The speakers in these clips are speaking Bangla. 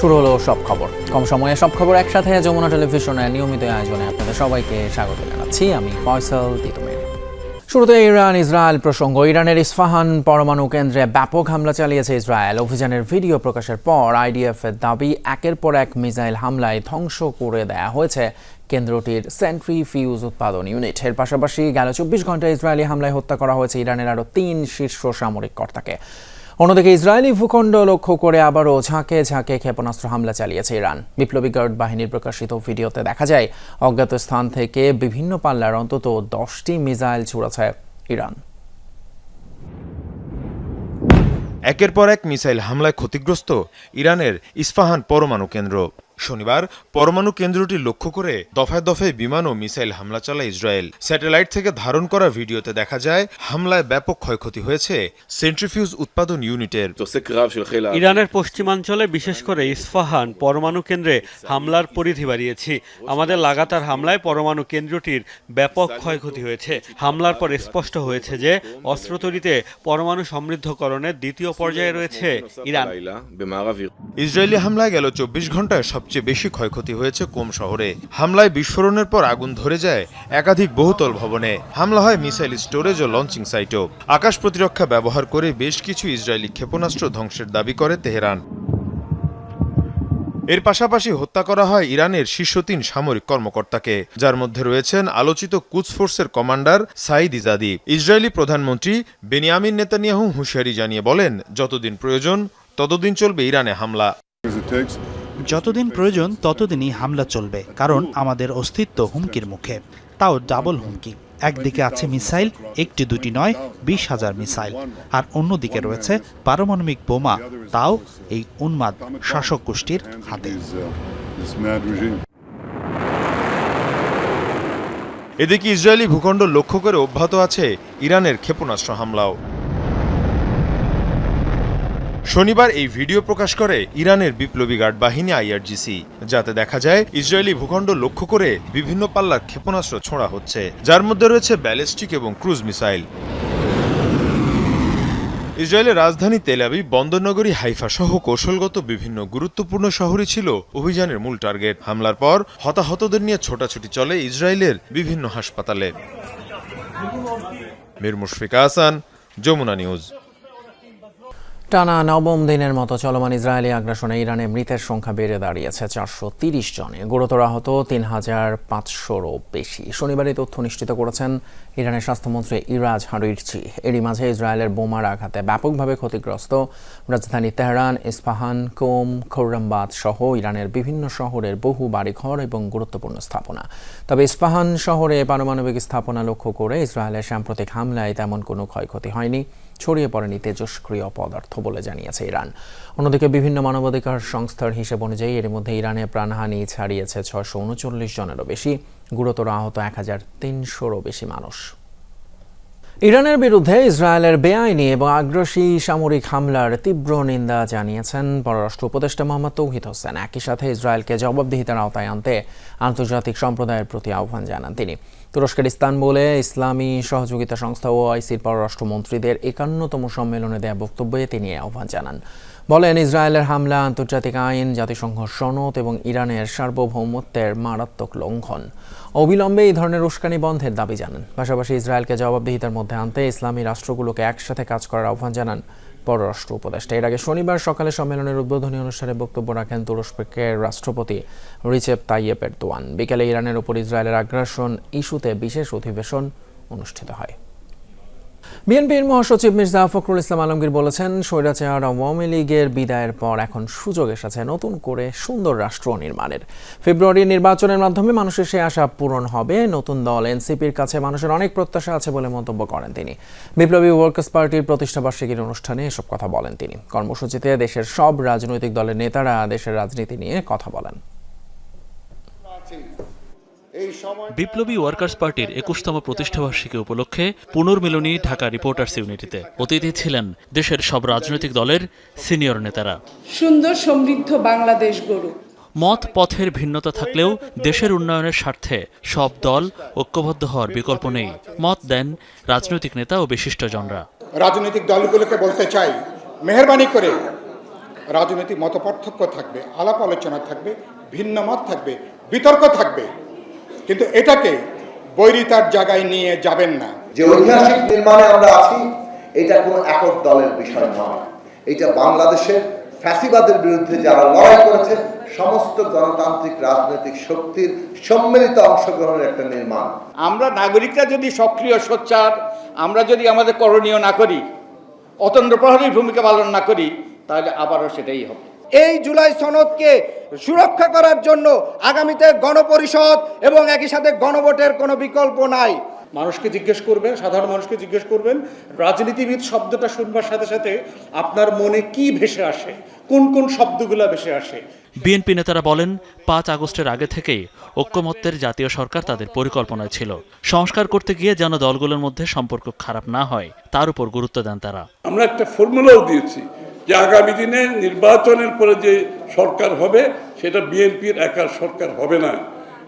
শুরু হলো সব খবর। কম সময়ে সব খবর একসাথে যমুনা টেলিভিশনের নিয়মিত আয়োজনে আপনাদের সবাইকে স্বাগত জানাচ্ছি। আমি ফয়সাল তিতুমির শুরুতে ইরান, ইসরায়েল প্রসঙ্গ। ইরানের ইস্ফাহান পরমাণু কেন্দ্রে ব্যাপক হামলা চালিয়েছে ইসরায়েল। অভিযানের ভিডিও প্রকাশের পর আইডিএফ এর দাবি, একের পর এক মিসাইল হামলায় ধ্বংস করে দেয়া হয়েছে কেন্দ্রটির সেন্ট্রি ফিউজ উৎপাদন ইউনিট। এর পাশাপাশি গেল চব্বিশ ঘন্টায় ইসরায়েলি হামলায় হত্যা করা হয়েছে ইরানের আরও তিন শীর্ষ সামরিক কর্তাকে। অন্যদিকে ইসরায়েলি ভূখণ্ড লক্ষ্য করে আবারও ঝাঁকে ঝাঁকে ক্ষেপণাস্ত্র হামলা চালিয়েছে ইরান। বিপ্লবী গার্ড বাহিনীর প্রকাশিত ভিডিওতে দেখা যায়, অজ্ঞাত স্থান থেকে বিভিন্ন পাল্লার অন্তত দশটি মিসাইল ছুড়েছে ইরান। একের পর এক মিসাইল হামলায় ক্ষতিগ্রস্ত ইরানের ইস্পাহান পরমাণু কেন্দ্র। শনিবার পরমাণু কেন্দ্রটি লক্ষ্য করে দফায় দফায় বিমান ও মিসাইল হামলা চালায় ইসরায়েল। স্যাটেলাইট থেকে ধারণ করা ভিডিওতে দেখা যায় হামলায় ব্যাপক ক্ষয়ক্ষতি হয়েছে সেন্ট্রিফিউজ উৎপাদন ইউনিটের। ইরানের পশ্চিমাঞ্চলে বিশেষ করে ইস্ফাহান পরমাণু কেন্দ্রে হামলার পরিধি বাড়িয়েছি। আমাদের লাগাতার হামলায় পরমাণু কেন্দ্রটির ব্যাপক ক্ষয়ক্ষতি হয়েছে। হামলার পর স্পষ্ট হয়েছে যে অস্ত্র তৈরিতে পরমাণু সমৃদ্ধকরণের দ্বিতীয় পর্যায়ে রয়েছে ইরান। ইসরায়েলি হামলায় গেল চব্বিশ ঘন্টায় সব সবচেয়ে বেশি ক্ষয়ক্ষতি হয়েছে কোম শহরে। হামলায় বিস্ফোরণের পর আগুন ধরে যায় একাধিক বহুতল ভবনে। হামলা হয় মিসাইল স্টোরেজ ও লঞ্চিং সাইটও। আকাশ প্রতিরক্ষা ব্যবহার করে বেশ কিছু ইসরায়েলি ক্ষেপণাস্ত্র ধ্বংসের দাবি করে তেহরান। এর পাশাপাশি হত্যা করা হয় ইরানের শীর্ষ তিন সামরিক কর্মকর্তাকে, যার মধ্যে রয়েছেন আলোচিত কুচ ফোর্সের কমান্ডার সাইদ ইজাদি। ইসরায়েলি প্রধানমন্ত্রী বেনিয়ামিন নেতানিয়াহু হুঁশিয়ারি জানিয়ে বলেন, যতদিন প্রয়োজন, ততদিন চলবে ইরানে হামলা। যতদিন প্রয়োজন ততদিনই হামলা চলবে, কারণ আমাদের অস্তিত্ব হুমকির মুখে। তাও ডাবল হুমকি। একদিকে আছে মিসাইল, একটি দুটি নয়, বিশ হাজার মিসাইল। আর অন্যদিকে রয়েছে পারমাণবিক বোমা, তাও এই উন্মাদ শাসক গোষ্ঠীর হাতে. এদিকে ইসরায়েলি ভূখণ্ড লক্ষ্য করে অব্যাহত আছে ইরানের ক্ষেপণাস্ত্র হামলাও। শনিবার এই ভিডিও প্রকাশ করে ইরানের বিপ্লবী গার্ড বাহিনী আইআরজিসি, যাতে দেখা যায় ইসরায়েলি ভূখণ্ড লক্ষ্য করে বিভিন্ন পাল্লার ক্ষেপণাস্ত্র ছোঁড়া হচ্ছে। যার মধ্যে রয়েছে ব্যালিস্টিক এবং ক্রুজ মিসাইল। ইসরায়েলের রাজধানী তেলাবি বন্দরনগরী, হাইফা সহ কৌশলগত বিভিন্ন গুরুত্বপূর্ণ শহরই ছিল অভিযানের মূল টার্গেট। হামলার পর হতাহতদের নিয়ে ছোটাছুটি চলে ইসরায়েলের বিভিন্ন হাসপাতালে। মীর মুশফিকা হাসান যমুনা নিউজ। টানা নবম দিনের মতো চলমান ইসরায়েলি আগ্রাসনে ইরানে মৃতের সংখ্যা বেড়ে দাঁড়িয়েছে চারশো তিরিশ জনে। গুরুতর আহত তিন হাজার পাঁচশোরও বেশি। শনিবার এই তথ্য নিশ্চিত করেছেন ইরানের স্বাস্থ্যমন্ত্রী ইরাজ হারিরচি। এরই মাঝে ইসরায়েলের বোমার আঘাতে ব্যাপকভাবে ক্ষতিগ্রস্ত রাজধানী তেহরান, ইস্পাহান, কোম খৌরমবাদ সহ ইরানের বিভিন্ন শহরের বহু বাড়িঘর এবং গুরুত্বপূর্ণ স্থাপনা। তবে ইস্পাহান শহরে পারমাণবিক স্থাপনা লক্ষ্য করে ইসরায়েলের সাম্প্রতিক হামলায় তেমন কোনো ক্ষয়ক্ষতি হয়নি। ছড়িয়ে পড়েনি তেজস্ক্রিয় পদার্থ বলে জানিয়েছে ইরান। অন্যদিকে বিভিন্ন মানবাধিকার সংস্থার হিসেব অনুযায়ী এর মধ্যে ইরানে প্রাণহানি ছাড়িয়েছে ছয়শো উনচল্লিশ জনেরও বেশি। গুরুতর আহত এক হাজার তিনশোরও বেশি মানুষ। ইরানের বিরুদ্ধে ইসরায়েলের বেআইনি এবং আগ্রাসী সামরিক হামলার তীব্র নিন্দা জানিয়েছেন পররাষ্ট্র উপদেষ্টা মোহাম্মদ তৌহিদ হোসেন। একই সাথে ইসরায়েলকে জবাবদিহিতার আওতায় আনতে আন্তর্জাতিক সম্প্রদায়ের প্রতি আহ্বান জানান তিনি। তুরস্কের ইস্তানবুলে ইসলামী সহযোগিতা সংস্থা ও আইসির পররাষ্ট্রমন্ত্রীদের একান্নতম সম্মেলনে দেয়া বক্তব্যে তিনি আহ্বান জানান। বলেন, ইসরায়েলের হামলা, আন্তর্জাতিক আইন, জাতিসংঘ সনদ এবং ইরানের সার্বভৌমত্বের মারাত্মক লঙ্ঘন। অবিলম্বে এই ধরনের উস্কানি বন্ধের দাবি জানান। পাশাপাশি ইসরায়েলকে জবাবদিহিতার মধ্যে আনতে ইসলামী রাষ্ট্রগুলোকে একসাথে কাজ করার আহ্বান জানান পররাষ্ট্র উপদেষ্টা। এর আগে শনিবার সকালে সম্মেলনের উদ্বোধনী অনুষ্ঠানে বক্তব্য রাখেন তুরস্কের রাষ্ট্রপতি রিচেপ তাইয়েপ এরদোয়ান। বিকেলে ইরানের উপর ইসরায়েলের আগ্রাসন ইস্যুতে বিশেষ অধিবেশন অনুষ্ঠিত হয়। বিএনপির মহাসচিব মির্জা ফখরুল ইসলাম আলমগীর বলেছেন, স্বৈরাচার আওয়ামী লীগের বিদায়ের পর এখন সুযোগ এসেছে নতুন করে সুন্দর রাষ্ট্র নির্মাণের। ফেব্রুয়ারির নির্বাচনের মাধ্যমে মানুষের সে আশা পূরণ হবে। নতুন দল এনসিপির কাছে মানুষের অনেক প্রত্যাশা আছে বলে মন্তব্য করেন তিনি। বিপ্লবী ওয়ার্কার্স পার্টির প্রতিষ্ঠাবার্ষিকীর অনুষ্ঠানে এসব কথা বলেন তিনি। কর্মসূচিতে দেশের সব রাজনৈতিক দলের নেতারা দেশের রাজনীতি নিয়ে কথা বলেন। বিপ্লবী ওয়ার্কার্স পার্টির একুশতম প্রতিষ্ঠাবার্ষিকী উপলক্ষে পুনর্মিলনী ঢাকা রিপোর্টার্স ইউনিটিতে অতিথি ছিলেন দেশের সব রাজনৈতিক দলের সিনিয়র নেতারা। সুন্দর সমৃদ্ধ বাংলাদেশ গড়ুক। মত পথের ভিন্নতা থাকলেও দেশের উন্নয়নের স্বার্থে সব দল ঐক্যবদ্ধ হওয়ার বিকল্প নেই। মত দেন রাজনৈতিক নেতা ও বিশিষ্টজনরা। রাজনৈতিক দলগুলোকে বলতে চাই মেহরবানি করে রাজনৈতিক মতপার্থক্য থাকবে আলাপ আলোচনা থাকবে ভিন্ন মত থাকবে বিতর্ক থাকবে। কিন্তু এটাকে বৈরিতার জায়গায় নিয়ে যাবেন না। যে ঐতিহাসিক নির্মাণে আমরা আছি এটা কোনো একক দলের বিষয় নয়। এটা বাংলাদেশের ফ্যাসিবাদের বিরুদ্ধে যারা লড়াই করেছে সমস্ত গণতান্ত্রিক রাজনৈতিক শক্তির সম্মিলিত অংশগ্রহণের একটা নির্মাণ। আমরা নাগরিকরা যদি সক্রিয় সোচ্চার আমরা যদি আমাদের করণীয় না করি অতন্ত্র প্রহরীর ভূমিকা পালন না করি তাহলে আবারও সেটাই হবে। এই জুলাই সনদকে সুরক্ষা করার জন্য আগামীতে গণপরিষদ এবং একই সাথে গণভোটের কোনো বিকল্প নাই। মানুষকে জিজ্ঞেস করবেন সাধারণ মানুষকে জিজ্ঞেস করবেন রাজনীতিবিদ শব্দটা শুনবার সাথে সাথে আপনার মনে কি ভেসে আসে? কোন কোন শব্দগুলো ভেসে আসে? বিএনপি নেতারা বলেন পাঁচ আগস্টের আগে থেকেই ঐক্যমত্যের জাতীয় সরকার তাদের পরিকল্পনায় ছিল। সংস্কার করতে গিয়ে যেন দলগুলোর মধ্যে সম্পর্ক খারাপ না হয় তার উপর গুরুত্ব দেন তারা। আমরা একটা ফর্মুলাও দিয়েছি যে আগামী দিনে নির্বাচনের পরে যে সরকার হবে, সেটা বিএনপির একার সরকার হবে না।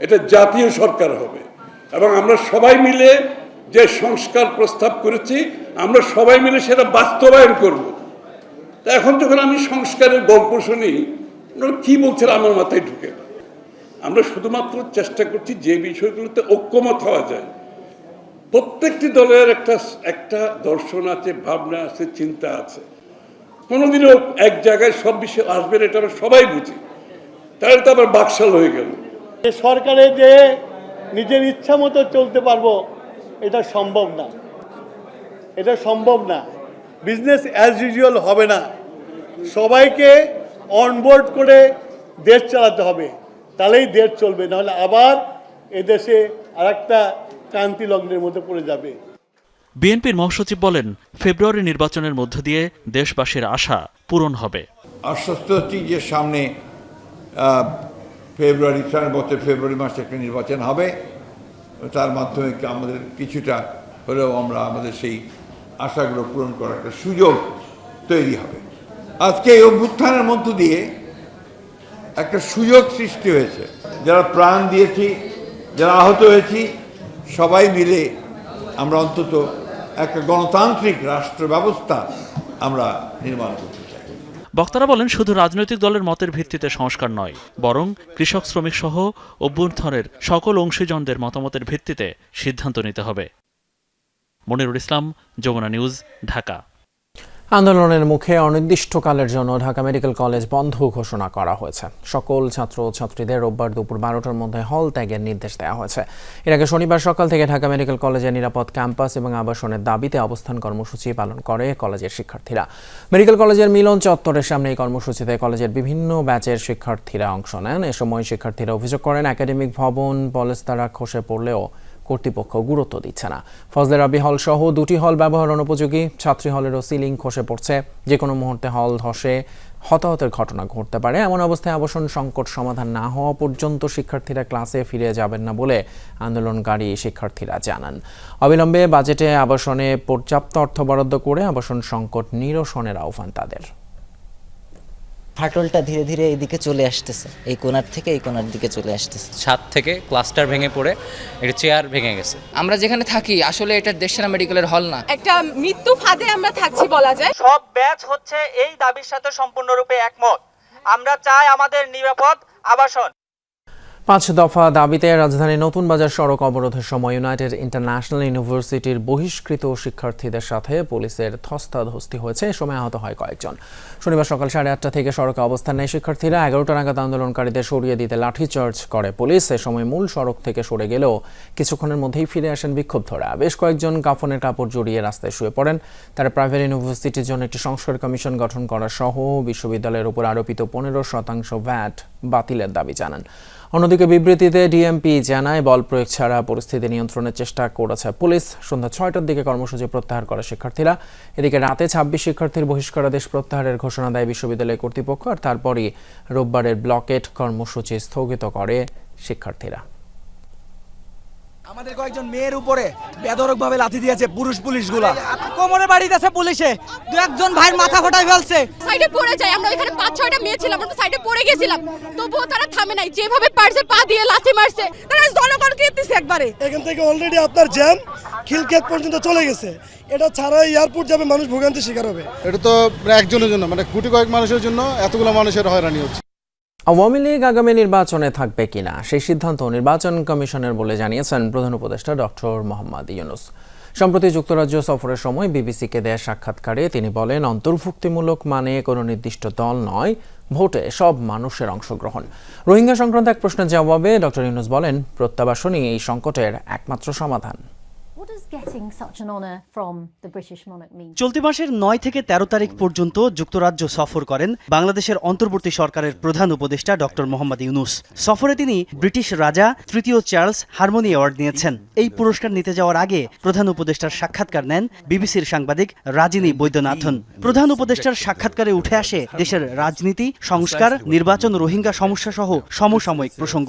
এটা জাতীয় সরকার হবে। এবং আমরা সবাই মিলে যে সংস্কার প্রস্তাব করেছি, আমরা সবাই মিলে সেটা বাস্তবায়ন করব। তা এখন যখন আমি সংস্কারের গল্প শুনি কী বলছেন আমার মাথায় ঢুকে আমরা শুধুমাত্র চেষ্টা করছি যে বিষয়গুলোতে ঐক্যমত হওয়া যায়। প্রত্যেকটি দলের একটা একটা দর্শন আছে, ভাবনা আছে, চিন্তা আছে। কোনোদিনও এক জায়গায় সব বিষয় আসবে এটা আমরা সবাই বুঝি। তাহলে তো আবার বাকশাল হয়ে গেল। সরকারে যে নিজের ইচ্ছা মতো চলতে পারব, এটা সম্ভব না। এটা সম্ভব না। বিজনেস অ্যাজ ইউজুয়াল হবে না। সবাইকে অনবোর্ড করে দেশ চালাতে হবে। তাহলেই দেশ চলবে, নাহলে আবার এদেশে আরেকটা ক্রান্তি লগ্নের মধ্যে পড়ে যাবে। বিএনপির মহাসচিব বলেন, ফেব্রুয়ারি নির্বাচনের মধ্য দিয়ে দেশবাসীর আশা পূরণ হবে। আশ্বস্ত হচ্ছি যে সামনে ফেব্রুয়ারি, সামনের বছর ফেব্রুয়ারি মাসে একটা নির্বাচন হবে। তার মাধ্যমে আমাদের কিছুটা হলেও আমরা আমাদের সেই আশাগুলো পূরণ করার একটা সুযোগ তৈরি হবে। আজকে এই অভ্যুত্থানের মধ্য দিয়ে একটা সুযোগ সৃষ্টি হয়েছে। যারা প্রাণ দিয়েছি, যারা আহত হয়েছি, সবাই মিলে আমরা অন্তত একটা গণতান্ত্রিক রাষ্ট্র ব্যবস্থা আমরা নির্মাণ করতে চাই। বক্তারা বলেন, শুধু রাজনৈতিক দলের মতের ভিত্তিতে সংস্কার নয়, বরং কৃষক, শ্রমিক সহ অভ্যন্তরের সকল অংশীজনদের মতামতের ভিত্তিতে সিদ্ধান্ত নিতে হবে। মনিরুল ইসলাম, যমুনা নিউজ, ঢাকা। আন্দোলনের মুখে অনির্দিষ্টকালের জন্য ঢাকা মেডিকেল কলেজ বন্ধ ঘোষণা করা হয়েছে। সকল ছাত্র ছাত্রীদের রোববার দুপুর বারোটার মধ্যে হল ত্যাগের নির্দেশ দেওয়া হয়েছে। এর আগে শনিবার সকাল থেকে ঢাকা মেডিকেল কলেজের নিরাপদ ক্যাম্পাস এবং আবাসনের দাবিতে অবস্থান কর্মসূচি পালন করে কলেজের শিক্ষার্থীরা। মেডিকেল কলেজের মিলন চত্বরের সামনে এই কর্মসূচিতে কলেজের বিভিন্ন ব্যাচের শিক্ষার্থীরা অংশ নেন। এ সময় শিক্ষার্থীরা অভিযোগ করেন, একাডেমিক ভবন পলেস্তারা খসে পড়লেও কর্তৃপক্ষ গুরুত্ব দিচ্ছে না। ফজলে রাবি হল সহ দুটি হল ব্যবহার অনুপযোগী। ছাত্রী হলেরও সিলিং খসে পড়ছে। যে কোনো মুহূর্তে হল ধসে হতাহতের ঘটনা ঘটতে পারে। এমন অবস্থায় আবাসন সংকট সমাধান না হওয়া পর্যন্ত শিক্ষার্থীরা ক্লাসে ফিরে যাবেন না বলে আন্দোলনকারী শিক্ষার্থীরা জানান। অবিলম্বে বাজেটে আবাসনে পর্যাপ্ত অর্থ বরাদ্দ করে আবাসন সংকট নিরসনের আহ্বান তাদের। ফাটলটা ধীরে ধীরে এইদিকে চলে আসতেছে। এই কোনার থেকে এই কোনার দিকে চলে আসতেছে। ছাদ থেকে ক্লাস্টার ভেঙে পড়ে একটা চেয়ার ভেঙে গেছে। আমরা যেখানে থাকি আসলে এটা দেশসেনা মেডিকেলের হল না। একটা মৃত্যু ফাঁদে আমরা থাকছি বলা যায়। সব ব্যাচ হচ্ছে এই দাবির সাথে সম্পূর্ণরূপে একমত। আমরা চাই আমাদের নিরাপদ আবাসন। পাঁচ দফা দাবিতে রাজধানীর নতুন বাজার সড়ক অবরোধের সময় ইউনাইটেড ইন্টারন্যাশনাল ইউনিভার্সিটির বহিষ্কৃত শিক্ষার্থীদের সাথে পুলিশের ধস্তাধস্তি হয়েছে। এ সময় আহত হয় কয়েকজন। শনিবার সকাল সাড়ে আটটা থেকে সড়কে অবস্থান নেয় শিক্ষার্থীরা। এগারোটা নাগাদ আন্দোলনকারীদের সরিয়ে দিতে লাঠিচার্জ করে পুলিশ। এ সময় মূল সড়ক থেকে সরে গেলেও কিছুক্ষণের মধ্যেই ফিরে আসেন বিক্ষুব্ধরা। বেশ কয়েকজন কাফনের কাপড় জড়িয়ে রাস্তায় শুয়ে পড়েন। তারা প্রাইভেট ইউনিভার্সিটির জন্য একটি সংস্কার কমিশন গঠন করা সহ বিশ্ববিদ্যালয়ের উপর আরোপিত পনেরো শতাংশ ভ্যাট বাতিলের দাবি জানান। অন্যদিকে বিবৃতিতে ডিএমপি জানায়, বল প্রয়োগ ছাড়া পরিস্থিতি নিয়ন্ত্রণের চেষ্টা করেছে পুলিশ। সন্ধ্যা ছয়টার দিকে কর্মসূচি প্রত্যাহার করে শিক্ষার্থীরা। এদিকে রাতে ছাব্বিশ শিক্ষার্থীর বহিষ্কারাদেশ প্রত্যাহারের ঘোষণা দেয় বিশ্ববিদ্যালয় কর্তৃপক্ষ। আর তারপরই রোববারের ব্লকেট কর্মসূচি স্থগিত করে শিক্ষার্থীরা। আমাদের কয়েকজন মেয়ের উপরে বেদরক ভাবে লাথি দিয়েছে পুরুষ পুলিশগুলা। কোমরে বাড়ি দিয়েছে পুলিশে। দু একজন ভাইয়ের মাথা ফটাই ফেলছে। সাইডে পড়ে যাই আমরা ওইখানে পাঁচ ছয়টা মেয়ে ছিলাম আমরা সাইডে পড়ে গেছিলাম। তবুও তারা থামে নাই যেভাবে পারছে পা দিয়ে লাথি মারছে। তারা জনগণকে দিচ্ছে একবারে। এখান থেকে অলরেডি আপনার জ্যাম খিলক্ষেত পর্যন্ত চলে গেছে। এটা ছাড়া এয়ারপোর্ট যাবে মানুষ ভোগান্তির শিকার হবে। এটা তো একজনের জন্য মানে কোটি কয়েক মানুষের জন্য এতগুলো মানুষের হয়রানি হচ্ছে। আওয়ামী লীগ আগামী নির্বাচনে থাকবে কিনা সেই সিদ্ধান্ত নির্বাচন কমিশনের বলে জানিয়েছেন প্রধান উপদেষ্টা ডক্টর মোহাম্মদ ইউনুস। সম্প্রতি যুক্তরাজ্য সফরের সময় বিবিসিকে দেয়া সাক্ষাৎকারে তিনি বলেন, অন্তর্ভুক্তিমূলক মানে কোনো নির্দিষ্ট দল নয়, ভোটে সব মানুষের অংশগ্রহণ। রোহিঙ্গা সংক্রান্ত এক প্রশ্নের জবাবে ডক্টর ইউনুস বলেন, প্রত্যাবাসনই এই সংকটের একমাত্র সমাধান। চলতি মাসের নয় থেকে তেরো তারিখ পর্যন্ত যুক্তরাজ্য সফর করেন বাংলাদেশের অন্তর্বর্তী সরকারের প্রধান উপদেষ্টা ডক্টর মোহাম্মদ ইউনুস। সফরে তিনি ব্রিটিশ রাজা তৃতীয় চার্লস হারমোনি অ্যাওয়ার্ড নিয়েছেন। এই পুরস্কার নিতে যাওয়ার আগে প্রধান উপদেষ্টার সাক্ষাৎকার নেন বিবিসির সাংবাদিক রাজিনী বৈদ্যনাথন। প্রধান উপদেষ্টার সাক্ষাৎকারে উঠে আসে দেশের রাজনীতি সংস্কার নির্বাচন রোহিঙ্গা সমস্যা সহ সমসাময়িক প্রসঙ্গ।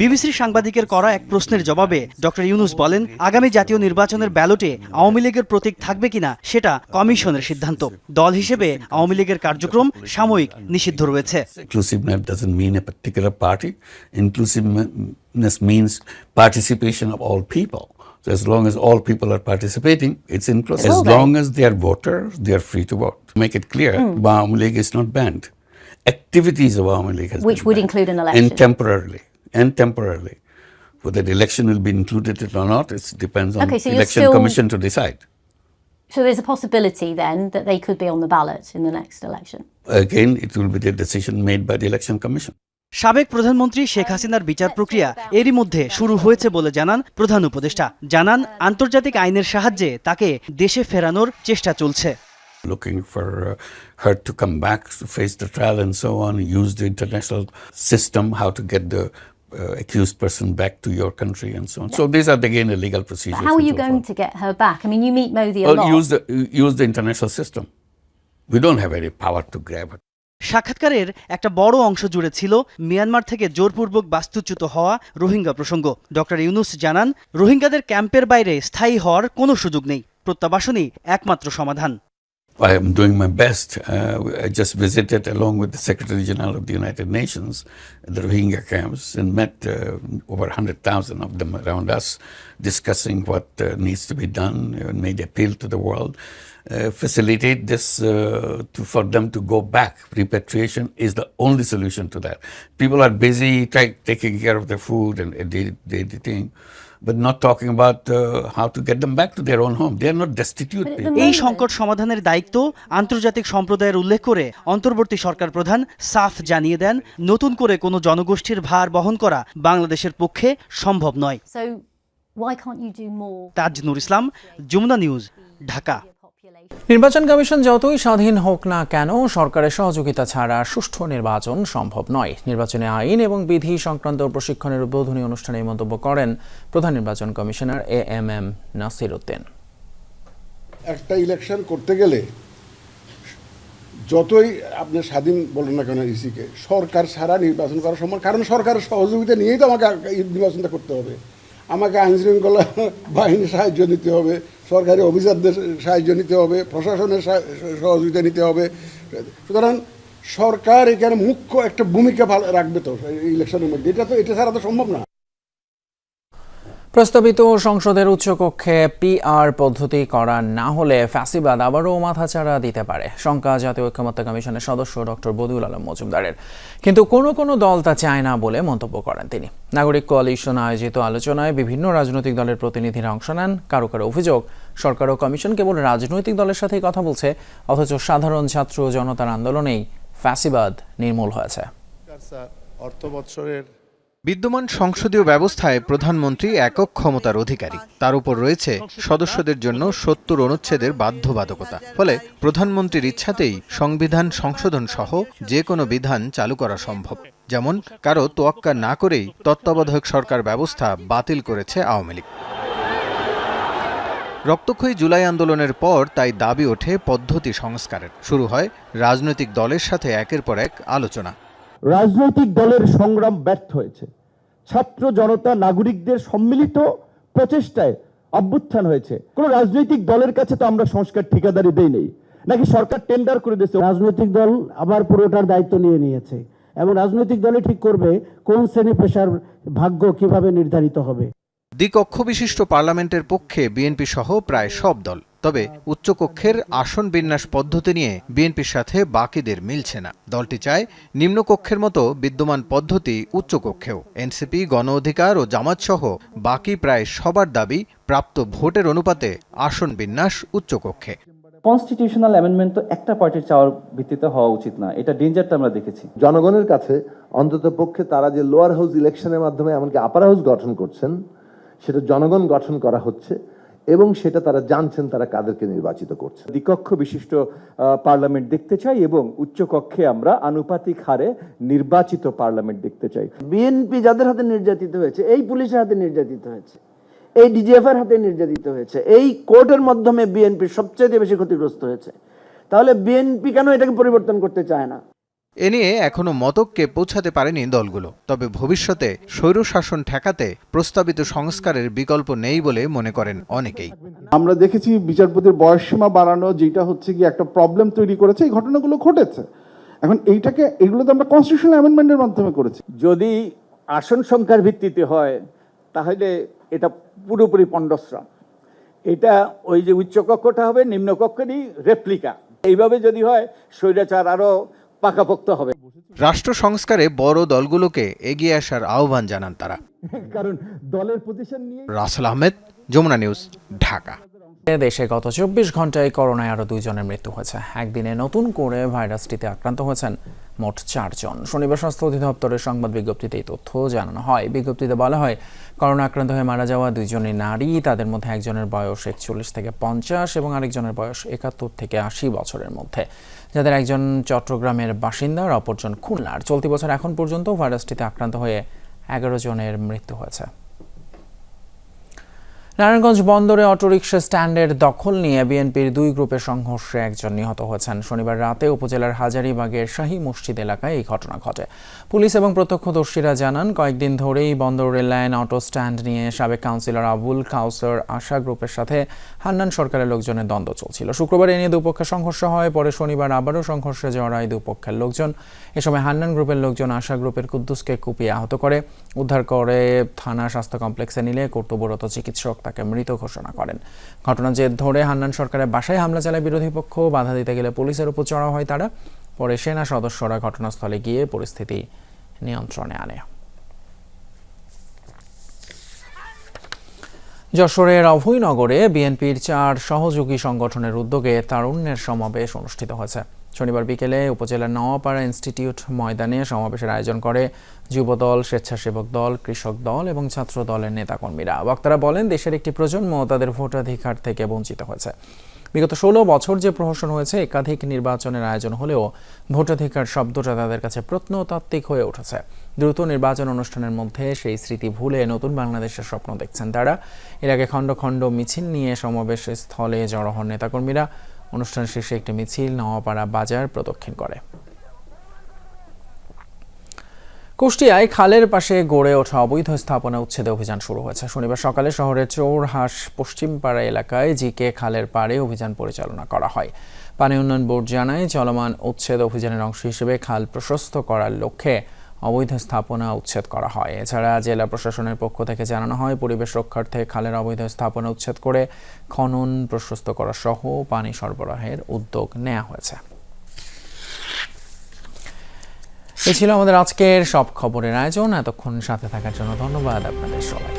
বিবিসির সাংবাদিকের করা এক প্রশ্নের জবাবে ডক্টর ইউনুস বলেন আগামী জাতীয় নির্বাচনের ব্যালটে আওয়ামী লীগের প্রতীক থাকবে কিনা সেটা কমিশনের সিদ্ধান্ত দল হিসেবে আওয়ামী লীগের কার্যক্রম সাময়িক নিষিদ্ধ রয়েছে Inclusiveness doesn't mean a particular party. Inclusiveness means participation of all people. So as long as all people are participating, it's inclusive. As long as they are voters, they are free to vote. To Make it clear, mm. Awami League is not banned. Activities of Awami League has Which would include an election. And temporarily, and temporarily. Whether the election will be included or not, it depends on Okay, so you're election still- commission to decide. So there's a possibility then that they could be on the ballot in the next election. Again, it will be the decision made by the election commission. সাবেক প্রধানমন্ত্রী শেখ হাসিনার বিচার প্রক্রিয়া এরই মধ্যে শুরু হয়েছে বলে জানান প্রধান উপদেষ্টা জানান আন্তর্জাতিক আইনের সাহায্যে তাকে দেশে ফেরানোর চেষ্টা চলছে looking for uh, her to come back to face the trial and so on, use the international system, how to get the uh, accused person back to your country and so on. Yeah. So these are again the legal procedures. How are you so going forth. to get her back? I mean, you meet Modi a Well, lot. use the use the international system. We don't have any power to grab her. সাক্ষাৎকারের একটা বড় অংশ জুড়ে ছিল মিয়ানমার থেকে জোরপূর্বক বাস্তুচ্যুত হওয়া রোহিঙ্গা প্রসঙ্গ ডক্টর ইউনুস জানান রোহিঙ্গাদের ক্যাম্পের বাইরে স্থায়ী হওয়ার কোনো সুযোগ নেই প্রত্যাবাসনই একমাত্র সমাধান I am doing my best. Uh, I just visited, along with the Secretary General of the United Nations, the Rohingya camps and met uh, over 100,000 of them around us, discussing what uh, needs to be done and made appeal to the world. Uh, facilitate this uh, to, for them to go back. Repatriation is the only solution to that. People are busy taking care of their food and uh, daily, daily thing, but not talking about uh, how to get them back to their own home. They are not destitute people. এই সংকট সমাধানের দায়িত্ব আন্তর্জাতিক সম্প্রদায়ের উল্লেখ করে অন্তর্বর্তী সরকার প্রধান সাফ জানিয়ে দেন নতুন করে কোনো জনগোষ্ঠীর ভার বহন করা বাংলাদেশের পক্ষে সম্ভব নয়। তাজ তাজনুর ইসলাম, যমুনা নিউজ, ঢাকা। নির্বাচন কমিশন যতই স্বাধীন হোক না কেন, সরকারের সহযোগিতা ছাড়া সুষ্ঠু নির্বাচন সম্ভব নয়। নির্বাচনে আইন এবং বিধি সংক্রান্ত প্রশিক্ষণের উদ্বোধনী অনুষ্ঠানে মন্তব্য করেন প্রধান নির্বাচন commissioner A M M Nasir Uddin একটা ইলেকশন করতে গেলে যতই আপনি স্বাধীন বলেন না কেন ইসিকে সরকার ছাড়া নির্বাচন করা সম্ভব কারণ সরকারের সহযোগিতা নিয়েই তো আমাকে নির্বাচনটা করতে হবে। আমাকে আইন শৃঙ্খলা বাহিনীর সাহায্য নিতে হবে, সরকারি অফিসারদের সাহায্য নিতে হবে, প্রশাসনের সাহা- সহযোগিতা নিতে হবে। সুতরাং সরকার এখানে মুখ্য একটা ভূমিকা রাখবে তো ইলেকশনের মধ্যে। এটা তো, এটা ছাড়া তো সম্ভব না। প্রস্তাবিত সংসদের উচ্চকক্ষে পিআর পদ্ধতি করা না হলে ফ্যাসিবাদ আবারও মাথাচাড়া দিতে পারে। শঙ্কা জাতীয় ঐক্যমত্য কমিশনের সদস্য ডক্টর বদিউল আলম মজুমদারের। কিন্তু কোনো কোনো দল তা চায় না বলে মন্তব্য করেন তিনি। নাগরিক কোয়ালিশন আয়োজিত আলোচনায় বিভিন্ন রাজনৈতিক দলের প্রতিনিধিরা অংশ নেন। কারও কারও অভিযোগ, সরকার ও কমিশন কেবল রাজনৈতিক দলের সাথেই কথা বলছে, অথচ সাধারণ ছাত্র জনতার আন্দোলনেই ফ্যাসিবাদ নির্মূল হয়েছে। অর্থ বৎসরের বিদ্যমান সংসদীয় ব্যবস্থায় প্রধানমন্ত্রী একক ক্ষমতার অধিকারী। তার উপর রয়েছে সদস্যদের জন্য সত্তর অনুচ্ছেদের বাধ্যবাধকতা। ফলে প্রধানমন্ত্রীর ইচ্ছাতেই সংবিধান সংশোধন সহ যে কোনো বিধান চালু করা সম্ভব। যেমন, কারও তোয়াক্কা না করেই তত্ত্বাবধায়ক সরকার ব্যবস্থা বাতিল করেছে আওয়ামী লীগ। রক্তক্ষয়ী জুলাই আন্দোলনের পর তাই দাবি ওঠে পদ্ধতি সংস্কারের। শুরু হয় রাজনৈতিক দলের সাথে একের পর এক আলোচনা। রাজনৈতিক দলের সংগ্রাম ব্যর্থ হয়েছে। ছাত্র জনতা নাগরিকদের সম্মিলিত প্রচেষ্টায় অভ্যুত্থান হয়েছে। কোনো রাজনৈতিক দলের কাছে তো আমরা সংস্কার ঠিকাদারি দেই নেই। নাকি সরকার টেন্ডার করে দিয়েছে? রাজনৈতিক দল আবার পুরোটার দায়িত্ব নিয়ে নিয়েছে এবং রাজনৈতিক দলই ঠিক করবে কোন শ্রেণি পেশার ভাগ্য কীভাবে নির্ধারিত হবে। দ্বিকক্ষ বিশিষ্ট পার্লামেন্টের পক্ষে বিএনপি সহ প্রায় সব দল। তবে উচ্চকক্ষের আসন বিন্যাস পদ্ধতি নিয়ে বিএনপির সাথে বাকিদের মিলছে না। দলটি চায় নিম্নকক্ষের মতো বিদ্যমান পদ্ধতি উচ্চকক্ষেও। এনসিপি গণ অধিকার ও জামাত সহ বাকি প্রায় সবার দাবি প্রাপ্ত ভোটের অনুপাতে আসন বিন্যাস উচ্চকক্ষে। কনস্টিটিউশনাল অ্যামেন্ডমেন্ট তো একটা পার্টির চাওয়ার ভিত্তিতে হওয়া উচিত না এটা ডেঞ্জারটা আমরা দেখেছি। জনগণের কাছে অন্তত পক্ষে তারা যে লোয়ার হাউস ইলেকশনের মাধ্যমে এমনকি আপার হাউস গঠন করছেন সেটা জনগণ গঠন করা হচ্ছে। এবং সেটা তারা জানছেন, তারা কাদেরকে নির্বাচিত করছে। দ্বিকক্ষ বিশিষ্ট পার্লামেন্ট দেখতে চাই এবং উচ্চকক্ষে আমরা আনুপাতিক হারে নির্বাচিত পার্লামেন্ট দেখতে চাই। বিএনপি যাদের হাতে নির্যাতিত হয়েছে, এই পুলিশের হাতে নির্যাতিত হয়েছে, এই ডিজিএফ এর হাতে নির্যাতিত হয়েছে, এই কোর্টের মাধ্যমে বিএনপি সবচেয়ে বেশি ক্ষতিগ্রস্ত হয়েছে। তাহলে বিএনপি কেন এটাকে পরিবর্তন করতে চায় না? এ নিয়ে এখনও মতককে পৌঁছাতে পারেনি দলগুলো তবে ভবিষ্যতে স্বৈরশাসন ঠেকাতে প্রস্তাবিত সংস্কারের বিকল্প নেই বলে মনে করেন অনেকেই। আমরা দেখেছি বিচারপতির বয়সসীমা বাড়ানো যেটা হচ্ছে কি একটা প্রবলেম তৈরি করেছে এই ঘটনাগুলো ঘটেছে। এখন এইটাকে এগুলো তো আমরা কনস্টিটিউশনাল অ্যামেন্ডমেন্টের মাধ্যমে করেছি। যদি আসন সংখ্যার ভিত্তিতে হয় তাহলে এটা পুরোপুরি পণ্ডশ্রম। এটা ওই যে উচ্চকক্ষটা হবে নিম্নকক্ষেরই রেপ্লিকা এইভাবে যদি হয় স্বৈরাচার আরও পাকাপোক্ত হবে। রাষ্ট্র সংস্কারে বড় দলগুলোকে এগিয়ে আসার আহ্বান জানান তারা। কারণ দলের পজিশন নিয়ে রাসেল আহমেদ যমুনা নিউজ ঢাকা। দেশে গত চব্বিশ ঘন্টায় করোনায় আরও দুইজনের মৃত্যু হয়েছে। একদিনে নতুন করে ভাইরাসটিতে আক্রান্ত হয়েছেন মোট চারজন। শনিবার স্বাস্থ্য অধিদপ্তরের সংবাদ বিজ্ঞপ্তিতে এই তথ্য জানানো হয়। বিজ্ঞপ্তিতে বলা হয় করোনা আক্রান্ত হয়ে মারা যাওয়া দুইজনই নারী। তাদের মধ্যে একজনের বয়স একচল্লিশ থেকে পঞ্চাশ এবং আরেকজনের বয়স একাত্তর থেকে আশি বছরের মধ্যে। যাদের একজন চট্টগ্রামের বাসিন্দা, আর অপরজন খুলনার। চলতি বছর এখন পর্যন্ত ভাইরাসটিতে আক্রান্ত হয়ে এগারো জনের মৃত্যু হয়েছে। নারায়ণগঞ্জ বন্দরে অটোরিকশা স্ট্যান্ডের দখল নিয়ে বিএনপির দুই গ্রুপের সংঘর্ষে একজন নিহত হয়েছেন। শনিবার রাতে উপজেলার হাজারীবাগের শাহী মসজিদ এলাকায় এই ঘটনা ঘটে। পুলিশ এবং প্রত্যক্ষদর্শীরা জানান, কয়েকদিন ধরেই বন্দর রেল লাইন অটো স্ট্যান্ড নিয়ে সাবেক কাউন্সিলর আবুল কাউসার আশা গ্রুপের সাথে হান্নান সরকারের লোকজনের দ্বন্দ্ব চলছিল। শুক্রবার এ নিয়ে দুপক্ষের সংঘর্ষ হয়, পরে শনিবার আবারও সংঘর্ষে জড়ায় দুপক্ষের লোকজন। এ সময় হান্নান গ্রুপের লোকজন আশা গ্রুপের কুদ্দুসকে কুপিয়ে আহত করে। উদ্ধার করে থানা স্বাস্থ্য কমপ্লেক্সে নিলে কর্তব্যরত চিকিৎসক তাকে মৃত ঘোষণা করেন। ঘটনার জের ধরে হান্নান সরকারের বাসায় হামলা চালায় বিরোধী পক্ষ। বাধা দিতে গেলে পুলিশের উপর চড়া হয় তারা। পরে সেনা সদস্যরা ঘটনাস্থলে গিয়ে পরিস্থিতি নিয়ন্ত্রণে আনে। যশোরের অভয়নগরে বিএনপির চার সহযোগী সংগঠনের উদ্যোগে তারুণ্যের সমাবেশ অনুষ্ঠিত হয়েছে। শনিবার বিকেলে উপজেলার নওয়াপাড়া ইনস্টিটিউট ময়দানে সমাবেশের আয়োজন করে যুবদল, স্বেচ্ছাসেবক দল, কৃষক দল এবং ছাত্র দলের নেতাকর্মীরা। বক্তারা বলেন, দেশের একটি প্রজন্ম তাদের ভোটাধিকার থেকে বঞ্চিত হয়েছে। বিগত ষোলো বছর যে প্রহসন হয়েছে, একাধিক নির্বাচনের আয়োজন হলেও ভোটাধিকার শব্দটা তাদের কাছে প্রত্নতাত্ত্বিক হয়ে উঠেছে। দ্রুত নির্বাচন অনুষ্ঠানের মধ্যে সেই স্মৃতি ভুলে নতুন বাংলাদেশের স্বপ্ন দেখছেন তারা। এর আগে খণ্ড খণ্ড মিছিল নিয়ে সমাবেশ স্থলে জড়ো হন নেতাকর্মীরা। অনুষ্ঠান শেষে একটি মিছিল নওয়াপাড়া বাজার প্রদক্ষিণ করে। কুষ্টিয়ায় খালের পাশে গড়ে ওঠা অবৈধ স্থাপনা উচ্ছেদে অভিযান শুরু হয়েছে। শনিবার সকালে শহরের চৌরহাস পশ্চিমপাড়া এলাকায় জিকে খালের পাড়ে অভিযান পরিচালনা করা হয়। পানি উন্নয়ন বোর্ড জানায়, চলমান উচ্ছেদ অভিযানের অংশ হিসেবে খাল প্রশস্ত করার লক্ষ্যে অবৈধ স্থাপনা উচ্ছেদ করা হয়। এছাড়া জেলা প্রশাসনের পক্ষ থেকে জানানো হয়, পরিবেশ রক্ষার্থে খালের অবৈধ স্থাপনা উচ্ছেদ করে খনন প্রশস্ত করা সহ পানি সরবরাহের উদ্যোগ নেওয়া হয়েছে। এ ছিল আমাদের আজকের সব খবরের আয়োজন। এতক্ষণ সাথে থাকার জন্য ধন্যবাদ আপনাদের সবাই